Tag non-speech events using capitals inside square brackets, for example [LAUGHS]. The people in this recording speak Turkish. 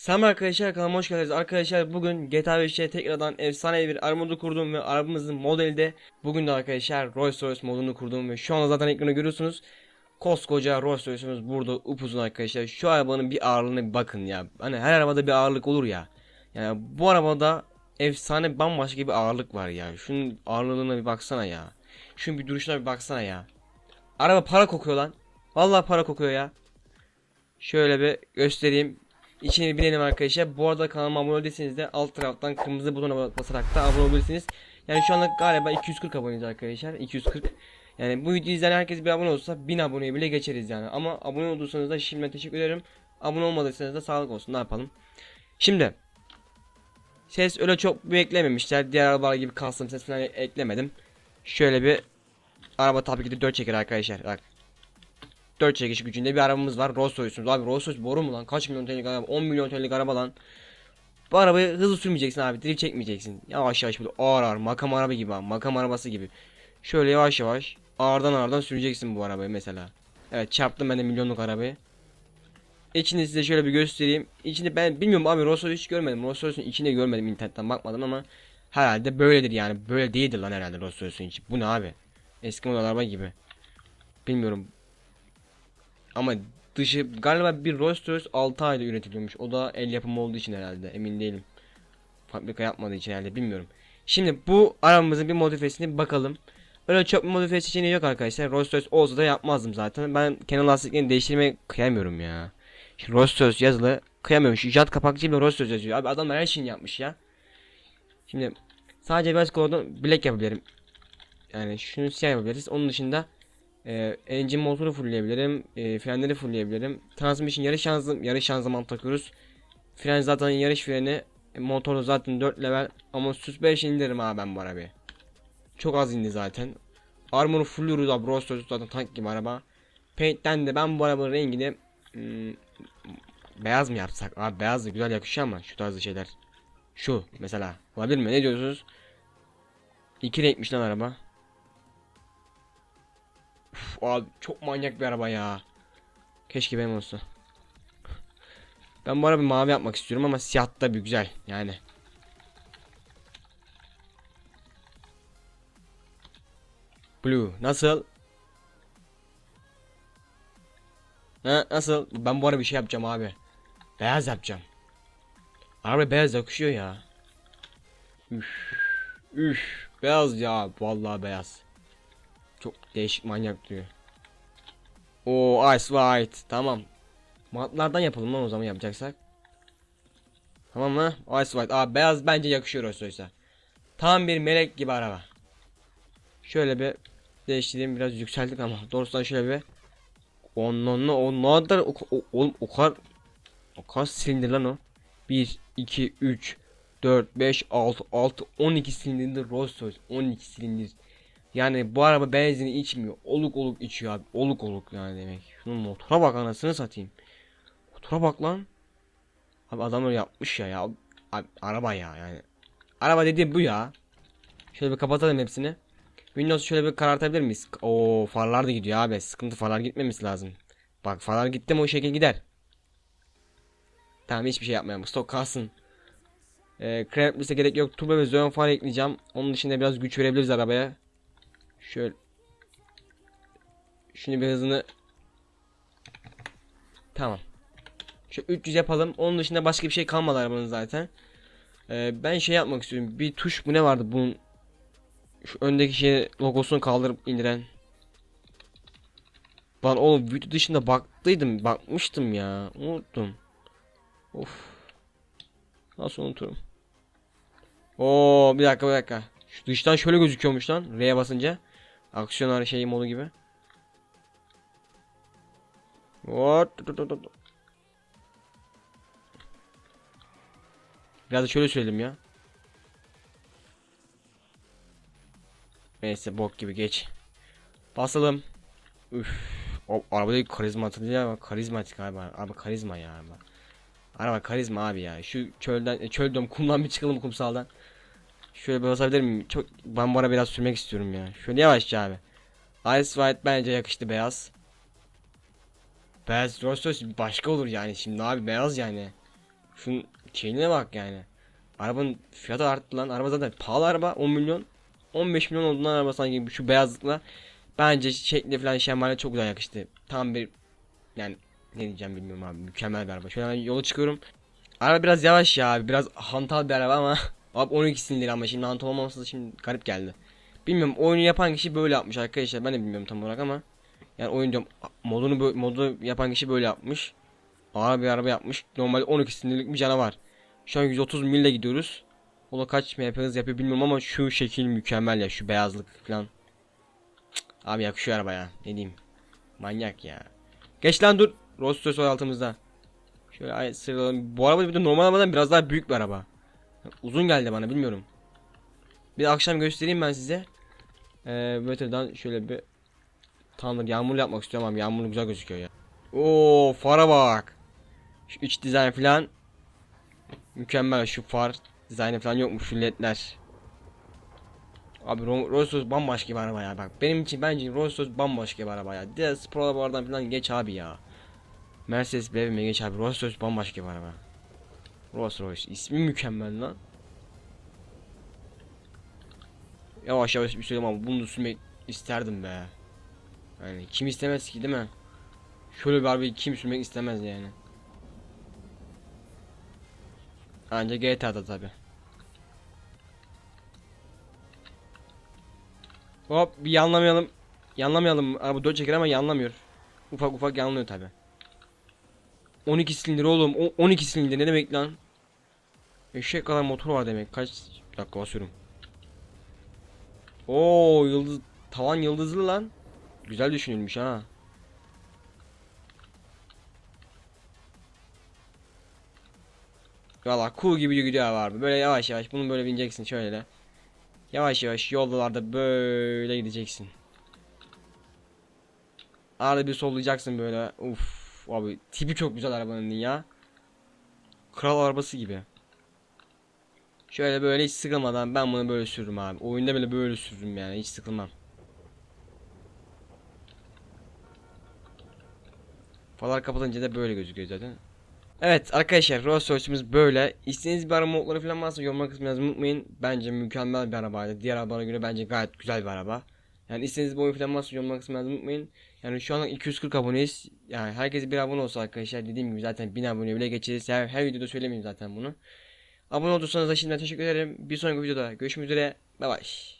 Selam arkadaşlar kanalıma hoş geldiniz. Arkadaşlar bugün GTA 5'te tekrardan efsane bir armodu kurdum ve arabamızın modeli de bugün de arkadaşlar Rolls Royce modunu kurdum ve şu anda zaten ekranda görüyorsunuz. Koskoca Rolls Royce'umuz burada upuzun arkadaşlar. Şu arabanın bir ağırlığına bir bakın ya. Hani her arabada bir ağırlık olur ya. Yani bu arabada efsane bambaşka bir ağırlık var ya. Şunun ağırlığına bir baksana ya. Şunun bir duruşuna bir baksana ya. Araba para kokuyor lan. Vallahi para kokuyor ya. Şöyle bir göstereyim. İçini bilelim arkadaşlar. Bu arada kanalıma abone değilseniz de alt taraftan kırmızı butona basarak da abone olabilirsiniz. Yani şu anda galiba 240 aboneyiz arkadaşlar. 240. Yani bu videoyu izleyen herkes bir abone olsa 1000 aboneye bile geçeriz yani. Ama abone olduysanız da şimdiden teşekkür ederim. Abone olmadıysanız da sağlık olsun. Ne yapalım? Şimdi ses öyle çok bir eklememişler. Diğer arabalar gibi custom ses falan eklemedim. Şöyle bir araba tabii ki de 4 çeker arkadaşlar. Bak 4 çekiş gücünde bir arabamız var. Rolls Royce'umuz. Abi Rolls Royce boru mu lan? Kaç milyon TL'lik araba? 10 milyon TL'lik araba lan. Bu arabayı hızlı sürmeyeceksin abi. Drift çekmeyeceksin. Yavaş yavaş böyle ağır ağır. Makam araba gibi abi. Makam arabası gibi. Şöyle yavaş yavaş. Ağırdan ağırdan süreceksin bu arabayı mesela. Evet çarptım ben de milyonluk arabayı. İçini size şöyle bir göstereyim. İçini ben bilmiyorum abi Rolls Royce hiç görmedim. Rolls Royce'un içini görmedim internetten bakmadım ama herhalde böyledir yani. Böyle değildir lan herhalde Rolls Royce'un içi. Bu ne abi? Eski model araba gibi. Bilmiyorum. Ama dışı galiba bir Rolls Royce 6 ayda üretiliyormuş. O da el yapımı olduğu için herhalde emin değilim. Fabrika yapmadığı için herhalde bilmiyorum. Şimdi bu arabamızın bir modifiyesine bir bakalım. Öyle çok bir modifiye seçeneği yok arkadaşlar. Rolls Royce olsa da yapmazdım zaten. Ben kenar lastiklerini değiştirmeye kıyamıyorum ya. Şimdi Rolls Royce yazılı kıyamıyorum. Şu jant kapakçı bile Rolls Royce yazıyor. Abi adamlar her şeyini yapmış ya. Şimdi sadece biraz kodunu black yapabilirim. Yani şunu siyah yapabiliriz. Onun dışında ee, engine motoru fullleyebilirim. E, frenleri fullleyebilirim. Transmission yarış şanzım yarış şanzıman takıyoruz. Fren zaten yarış freni. E, motoru zaten 4 level ama süs 5 indiririm abi ben bu arabayı. Çok az indi zaten. Armor'u fullüyoruz abi. Royce zaten tank gibi araba. Paint'ten de ben bu arabanın rengini hmm, beyaz mı yapsak? Abi beyaz da güzel yakışıyor ama şu tarzı şeyler. Şu mesela. Olabilir mi? Ne diyorsunuz? İki renkmiş lan araba. Uf, abi çok manyak bir araba ya. Keşke benim olsa. Ben bu arabayı mavi yapmak istiyorum ama siyah da bir güzel yani. Blue nasıl? Ha, nasıl? Ben bu arada bir şey yapacağım abi. Beyaz yapacağım. Araba beyaz yakışıyor ya. Üf. Üf. Beyaz ya. Vallahi beyaz. Çok değişik manyak duruyor. O Ice White. Tamam. Matlardan yapalım lan o zaman yapacaksak. Tamam mı? Ice White. Aa beyaz bence yakışıyor Royce'a. Tam bir melek gibi araba. Şöyle bir değiştireyim biraz yükseldik ama doğrusu şöyle bir Onunla o ne kadar o, o, o, o kadar o kadar silindir lan o. 1 2 3 4 5 6 6 12 silindirli Rolls Royce 12 silindir. Yani bu araba benzini içmiyor. Oluk oluk içiyor abi. Oluk oluk yani demek. Şunun motora bak anasını satayım. Motora bak lan. Abi adamlar yapmış ya ya. Abi, araba ya yani. Araba dediğim bu ya. Şöyle bir kapatalım hepsini. Windows'u şöyle bir karartabilir miyiz? O farlar da gidiyor abi. Sıkıntı farlar gitmemesi lazım. Bak farlar gitti mi o şekil gider. Tamam hiçbir şey yapmayalım. Stok kalsın. Ee, Cramplis'e gerek yok. Turbo ve Xeon far ekleyeceğim. Onun dışında biraz güç verebiliriz arabaya. Şöyle. Şimdi bir hızını. Tamam. Şu 300 yapalım. Onun dışında başka bir şey kalmadı arabanın zaten. Ee, ben şey yapmak istiyorum. Bir tuş bu ne vardı bunun? Şu öndeki şey logosunu kaldırıp indiren. Ben oğlum video dışında baktıydım. Bakmıştım ya. Unuttum. Of. Nasıl unuturum? Oo bir dakika bir dakika. Şu dıştan şöyle gözüküyormuş lan. R'ye basınca. Aksiyon şey modu gibi. What? Biraz da şöyle söyledim ya. Neyse bok gibi geç. Basalım. Üf. O arabadaki karizmatik ya karizmatik abi. Abi karizma ya araba. Araba karizma abi ya. Şu çölden çöl diyorum kumdan bir çıkalım kumsaldan. Şöyle bir basabilir miyim? Çok ben bu ara biraz sürmek istiyorum ya. Şöyle yavaşça abi. Ice White bence yakıştı beyaz. Beyaz Rolls başka olur yani şimdi abi beyaz yani. Şunun şeyine bak yani. Arabanın fiyatı arttı lan. Araba zaten pahalı araba 10 milyon. 15 milyon olduğundan araba sanki şu beyazlıkla. Bence şekli falan şemale çok güzel yakıştı. Tam bir yani ne diyeceğim bilmiyorum abi. Mükemmel bir araba. Şöyle yola çıkıyorum. Araba biraz yavaş ya abi. Biraz hantal bir araba ama. [LAUGHS] Abi 12 silindir ama şimdi hantal olmaması da şimdi garip geldi. Bilmiyorum oyunu yapan kişi böyle yapmış arkadaşlar. Ben de bilmiyorum tam olarak ama. Yani oyun modunu modu yapan kişi böyle yapmış. Ağır bir araba yapmış. Normalde 12 sinirlik bir canavar. Şu an 130 mille gidiyoruz. O da kaç MP hız yapıyor bilmiyorum ama şu şekil mükemmel ya şu beyazlık falan. Cık, Abi yakışıyor arabaya. Ne diyeyim. Manyak ya. Geç lan dur. Rolls Royce altımızda. Şöyle ay sıralayalım. Bu araba bir de normal arabadan biraz daha büyük bir araba. Uzun geldi bana bilmiyorum. Bir akşam göstereyim ben size. Ee, Better'dan şöyle bir Tanrı yağmurlu yapmak istiyorum ama yağmurlu güzel gözüküyor ya. Oo fara bak. Şu iç dizayn falan mükemmel şu far dizaynı falan yokmuş şu ledler. Abi Ro- Rolls Royce bambaşka bir araba ya bak benim için bence Rolls Royce bambaşka bir araba ya. Diğer spor arabalardan falan geç abi ya. Mercedes BMW'ye geç abi Rolls Royce bambaşka bir araba. Rolls Royce ismi mükemmel lan. Yavaş yavaş bir söyleyeyim ama bunu sürmek isterdim be. Yani kim istemez ki değil mi? Şöyle bir arabayı kim sürmek istemez yani. Anca GTA'da tabi. Hop bir yanlamayalım. Yanlamayalım. Araba 4 çeker ama yanlamıyor. Ufak ufak yanlıyor tabi. 12 silindir oğlum. O 12 silindir ne demek lan? Eşek kadar motor var demek. Kaç dakika basıyorum. Oo yıldız tavan yıldızlı lan. Güzel düşünülmüş ha. Valla cool gibi gidiyor abi. Böyle yavaş yavaş bunu böyle bineceksin şöyle. Yavaş yavaş yollarda böyle gideceksin. Arada bir sollayacaksın böyle. Uf abi tipi çok güzel arabanın ya. Kral arabası gibi. Şöyle böyle hiç sıkılmadan ben bunu böyle sürürüm abi. Oyunda bile böyle sürürüm yani hiç sıkılmam. Falar kapatınca da böyle gözüküyor zaten. Evet arkadaşlar Rolls Royce'umuz böyle. İstediğiniz bir araba modları falan varsa yorumlar kısmına yazmayı unutmayın. Bence mükemmel bir arabaydı. Diğer arabalara göre bence gayet güzel bir araba. Yani istediğiniz bir oyun falan varsa yorumlar kısmına yazmayı unutmayın. Yani şu an 240 aboneyiz. Yani herkes bir abone olsa arkadaşlar dediğim gibi zaten 1000 abone bile geçeriz. Her, her videoda söylemeyeyim zaten bunu. Abone olduysanız da şimdiden teşekkür ederim. Bir sonraki videoda görüşmek üzere. Bay bay.